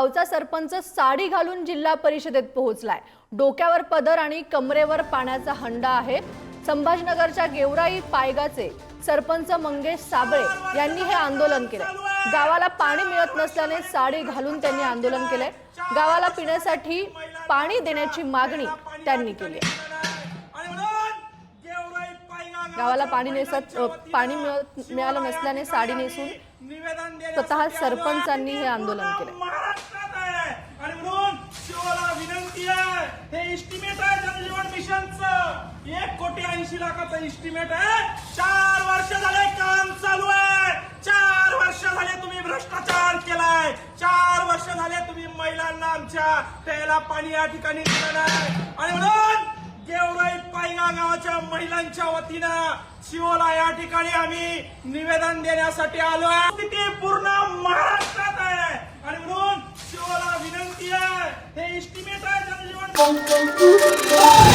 गावचा सरपंच साडी घालून जिल्हा परिषदेत पोहोचलाय. डोक्यावर पदर आणि कमरेवर पाण्याचा हंडा आहे. संभाजीनगरच्या गेवराई पायगाचे सरपंच मंगेश साबळे यांनी हे आंदोलन केलंय. गावाला पाणी मिळत नसल्याने साडी घालून त्यांनी आंदोलन केलंय. गावाला पिण्यासाठी पाणी देण्याची मागणी त्यांनी केली आहे. गावाला पाणी नेसत पाणी मिळत- मिळालं नसल्याने साडी नेसून स्वतः सरपंचांनी हे आंदोलन केलं महाराष्ट्रात आहे आणि म्हणून शिवला आहे. हे इस्टिमेट आहे जलजीवन मिशनचं. एक कोटी ऐंशी लाखाचं इस्टिमेट आहे. चार वर्ष झाले काम चालू आहे. चार वर्ष झाले तुम्ही भ्रष्टाचार केलाय. चार वर्ष झाले तुम्ही महिलांना आमच्या प्यायला पाणी या ठिकाणी दिलं नाही. आणि म्हणून गेवराई पायगा गावाच्या महिलांच्या वतीनं शिवला या ठिकाणी आम्ही निवेदन देण्यासाठी आलो आहे पूर्ण experimentar essa melhor.